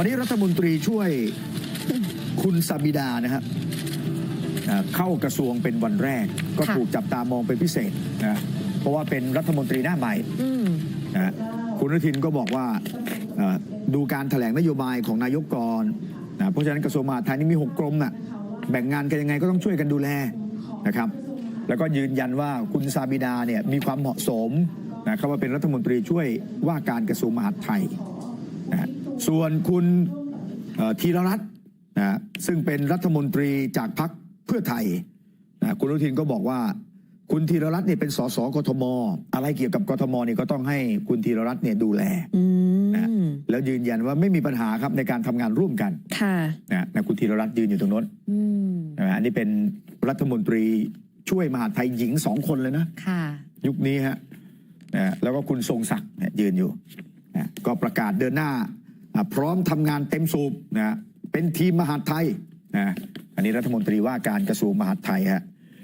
วันนี้รัฐมนตรีช่วยคุณสาบิดานะครับเข้ากระทรวงเป็นวันแรก ก็ถูกจับตามองเป็นพิเศษนะเพราะว่าเป็นรัฐมนตรีหน้าใหม่นะคุณอนุทินก็บอกว่าดูการแถลงนโยบายของนายกกรนะเพราะฉะนั้นกระทรวงมหาดไทยนี่มีหกกรมน่ะแบ่งงานกันยังไงก็ต้องช่วยกันดูแลนะครับ แล้วก็ยืนยันว่าคุณซาบิดาเนี่ยมีความเหมาะสมนะครับว่าเป็นรัฐมนตรีช่วยว่าการกระทรวงมหาดไทยนะ ส่วนคุณเอ่อธีรรัตน์นะซึ่งเป็นรัฐมนตรีจากพรรคเพื่อไทยนะคุณอนุทินก็บอกว่า คุณธีรรัตน์เนี่ยเป็นสสกทม อะไรเกี่ยวกับกทมเนี่ยก็ต้องให้คุณธีรรัตน์เนี่ยดูแลอืนะมแล้วยืนยันว่าไม่มีปัญหาครับในการทำงานร่วมกันค่ะนะนะคุณธีรรัตน์ยืนอยู่ตรงโน้นอืมนะอันนี้เป็นรัฐมนตรีช่วยมหาดไทยหญิงสองคนเลยนะค่ะ ยุคนี้ฮะนะแล้วก็คุณทรงศักดิ์เนี่ยยืนอยู่นะก็ประกาศเดินหน้าอะ พร้อมทำงานเต็มสูบนะเป็นทีมมหาดไทยนะอันนี้รัฐมนตรีว่าการกระทรวงมหาดไทยฮะ